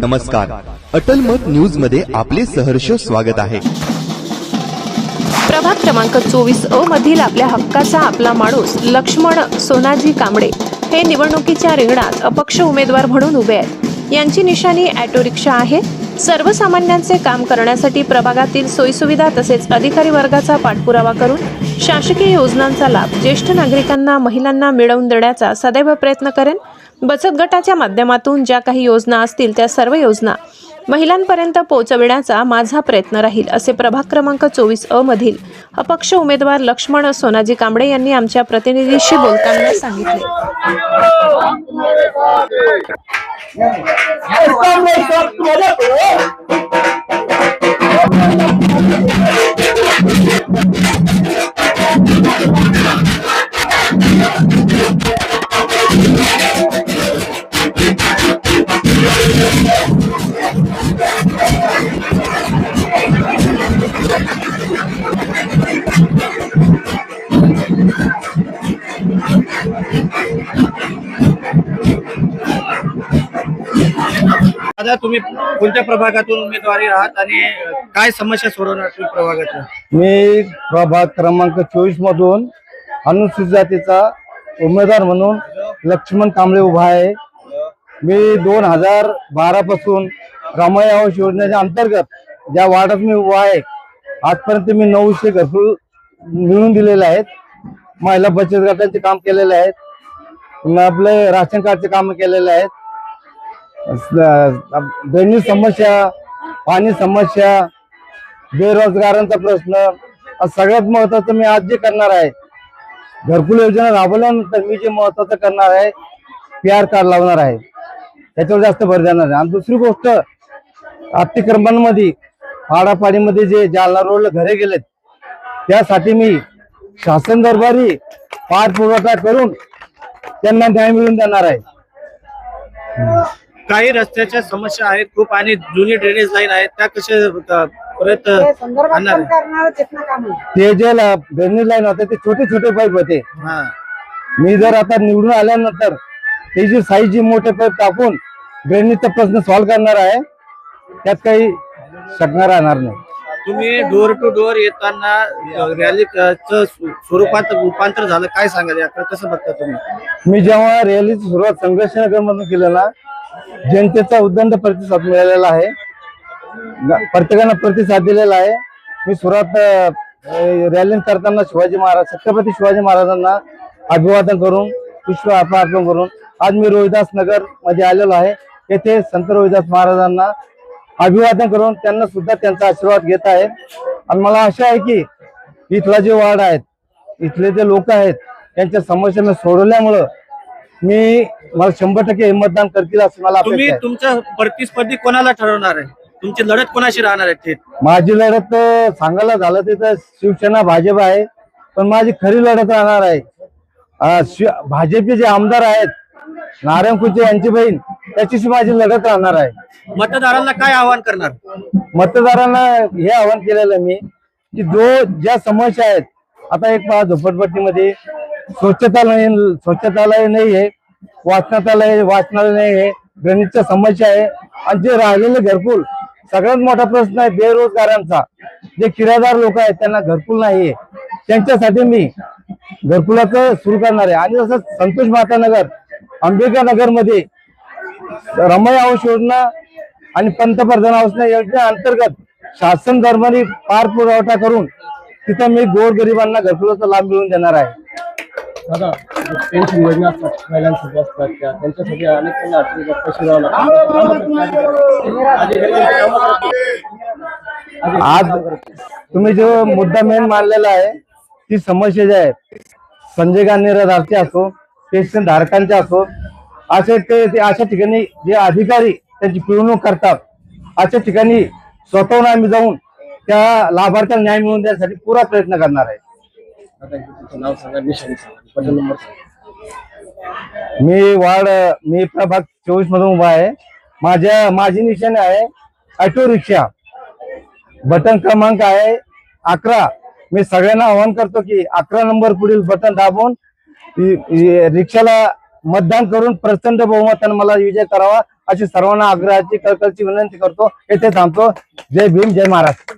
नमस्कार. अटल मत न्यूजमध्ये आपले सहर्ष स्वागत आहे. प्रभाग क्रमांक चोवीस अ मधील आपल्या हक्काचा आपला माणूस लक्ष्मण सोनाजी कांबळे हे निवडणुकीच्या रिंगणात अपक्ष उमेदवार म्हणून उभे आहेत. यांची निशाणी ऑटो रिक्षा आहे. सर्वसामान्यांचे काम करण्यासाठी प्रभागातील सोयीसुविधा तसेच अधिकारी वर्गाचा पाठपुरावा करून शासकीय योजनांचा लाभ ज्येष्ठ नागरिकांना महिलांना मिळवून देण्याचा सदैव प्रयत्न करेन. बचत गटाच्या माध्यमातून ज्या काही योजना असतील त्या सर्व योजना महिलांपर्यंत पोहोचविण्याचा माझा प्रयत्न राहील असे प्रभाग क्रमांक चोवीस अ मधील अपक्ष उमेदवार लक्ष्मण सोनाजी कांबळे यांनी आमच्या प्रतिनिधीशी बोलताना सांगितले. आता तुम्ही कोणत्या प्रभागातून उमेदवारी आहात आणि काय समस्या सोडवणार तुम्ही प्रभागातून? मी प्रभाग क्रमांक चोवीस मधून अनुसूचित जातीचा उमेदवार म्हणून लक्ष्मण कांबळे उभा आहे. मी दोन हजार बारा पासून रामाय आवास योजनेच्या अंतर्गत ज्या वार्डात मी उभा आहे आजपर्यंत मी नऊशे घरकुल मिळवून दिलेले आहेत. महिला बचत गटांचे काम केलेले आहेत. आपले राशन कार्डचे काम केलेले आहेत. दैनिक समस्या पाणी समस्या बेरोजगारांचा प्रश्न सगळ्यात महत्वाचं मी आज जे करणार आहे घरकुल योजना राबवल्यानंतर मी जे महत्वाचं करणार आहे पी आर कार्ड लावणार आहे त्याच्यावर जास्त भर देणार आहे. आणि दुसरी गोष्ट अतिक्रमणामध्ये पाडापाडीमध्ये जे जालना रोडला घरे गेलेत त्यासाठी मी शासन दरबारी पाठपुरवठा करून त्यांना न्याय मिळवून देणार आहे. काही रस्त्याच्या समस्या आहेत खूप आणि जुनी ड्रेनेज लाईन आहेत त्या कशा परत आणणार आहे? ते जे ड्रेनेज लाईन होते ते छोटे छोटे पाईप होते. हा. मी जर आता निवडून आल्यानंतर ते जी साईज जी मोठे पाईप टाकून ड्रेनेजचा प्रश्न सॉल्व्ह करणार आहे त्यात काही शकणार राहणार नाही. तुम्ही डोर टू डोर येताना रॅली स्वरूपात रूपांतर झालं काय सांगाल? याकडे कसं बघता तुम्ही? मी जेव्हा रॅलीची सुरुवात संघर्ष नगर मधून केलेला जनतेचा उद्दंड प्रतिसाद मिळालेला आहे. प्रत्येकांना प्रत्येकानं प्रतिसाद दिलेला आहे. मी सुरुवात रॅली करताना शिवाजी महाराज छत्रपती शिवाजी महाराजांना अभिवादन करून पुष्प अर्पण करून आज मी रोहिदास नगरमध्ये आलेलो आहे. येथे संत रोहिदास महाराजांना अभिवादन करून त्यांना सुद्धा त्यांचा आशीर्वाद घेत आहे. आणि मला आशा आहे की इथला जे वार्ड आहेत इथले जे लोक आहेत त्यांच्या समस्या सोडवल्यामुळं मी मला शंभर टक्के मतदान करतील असं मला तुम्ही अपेक्षा आहे. तुमचं प्रतिस्पर्धी कोणाला ठरवणार आहे? तुमची लढत कोणाशी राहणार आहे थेट? माझी लढत अं, सांगायला झालं तिथं शिवसेना भाजप आहे पण माझी खरी लढत राहणार आहे. अं, शिव- भाजपचे जे आमदार आहेत नारायण कुचे यांची बहीण त्याच्याशी माझी लढत राहणार आहे. मतदारांना काय आवाहन करणार? मतदारांना हे आवाहन केलेलं आहे मी की जो ज्या समस्या आहेत आता एक पहा झोपडपट्टीमध्ये स्वच्छतालय स्वच्छतालय नाही आहे वाचनालय वाचनालय नाही आहे गणितच्या समस्या आहे. आणि जे राहिलेले घरकुल सगळ्यात मोठा प्रश्न आहे बेरोजगारांचा. जे किरायदार लोक आहेत त्यांना घरकुल नाही आहे. त्यांच्यासाठी मी घरकुलाचं सुरू करणार आहे. आणि जसं संतोष माता नगर अंबिका नगरमध्ये रमय आवास योजना आणि पंतप्रधान आवास योजने अंतर्गत शासन दरबारी पार पुरवठा करून तिथं मी गोरगरिबांना घरकुलाचा लाभ मिळवून देणार आहे. दादा पेन्शन योजना असतात महिलांसाठी असतात त्या त्यांच्यासाठी अनेक त्यांना अडचणी येतात, पैसे द्यावे लागतात. आज तुम्ही जो मुद्दा मेन मानलेला आहे ती समस्या जी आहे संजय गांधी निराधारचे असो पेन्शन धारकांचे असो असे ते अशा ठिकाणी जे अधिकारी त्यांची पिळवणूक करतात अशा ठिकाणी स्वतःहून आम्ही जाऊन त्या लाभार्थ्याला न्याय मिळवून देण्यासाठी पुरा प्रयत्न करणार आहे तुमचं नाव सांगा निशाणी सांगा नंबर सांगा मी वार्ड मी प्रभाग चोवीस मधून उभा आहे. माझ्या माझी निशाणी आहे ऑटो रिक्षा. बटन क्रमांक आहे अकरा. मी सगळ्यांना आवाहन करतो की अकरा नंबर पुढील बटन दाबून इ- इ- रिक्षाला मतदान करून प्रचंड बहुमताने मला विजय करावा अशी सर्वांना आग्रहाची कळकळची विनंती करतो. येथे थांबतो. जय भीम जय महाराष्ट्र.